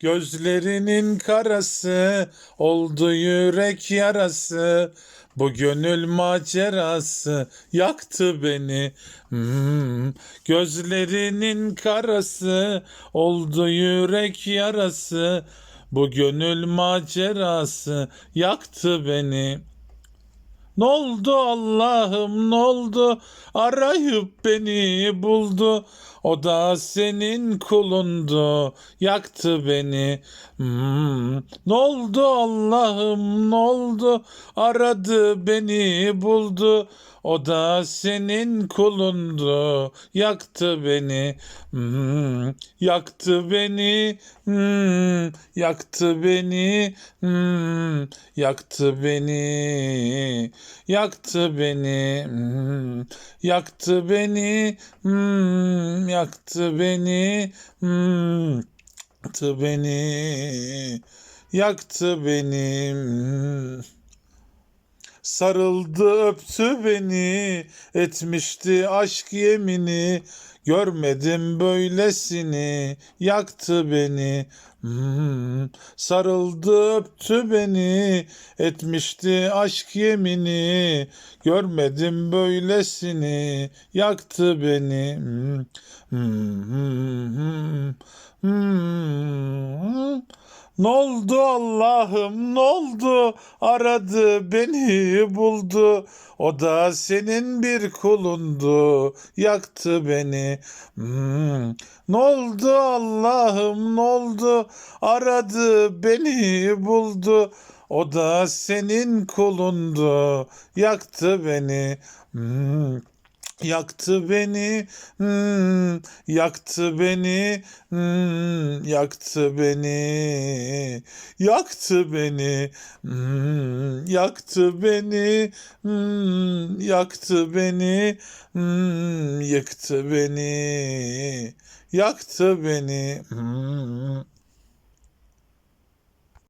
Gözlerinin karası oldu yürek yarası. Bu gönül macerası yaktı beni. Hmm. Gözlerinin karası oldu yürek yarası. Bu gönül macerası yaktı beni. Ne oldu Allah'ım ne oldu arayıp beni buldu. O da senin kulundu. Yaktı beni. Hmm. ne oldu Allah'ım ne oldu aradı beni buldu. O da senin kulundu. Yaktı beni. Hmm. yaktı beni. Hmm. yaktı beni. Hmm. yaktı beni yaktı beni hmm, yaktı beni hmm, yaktı beni hmm, yaktı beni yaktı beni hmm. Sarıldı öptü beni etmişti aşk yemini görmedim böylesini yaktı beni Hmm. sarıldı öptü beni etmişti aşk yemini görmedim böylesini yaktı beni Hmm. Hmm, hmm, hmm, hmm. Ne oldu Allah'ım? Ne oldu? Aradı beni buldu. O da senin bir kulundu. Yaktı beni. Hmm. Ne oldu Allah'ım? Ne oldu? Aradı beni buldu. O da senin kulundu. Yaktı beni. Hmm. Yaktı beni, hmm, yaktı beni, hmm, yaktı beni, yaktı beni, hmm, yaktı beni, hmm, yaktı beni, hmm, yıktı beni, yaktı beni. Hmm.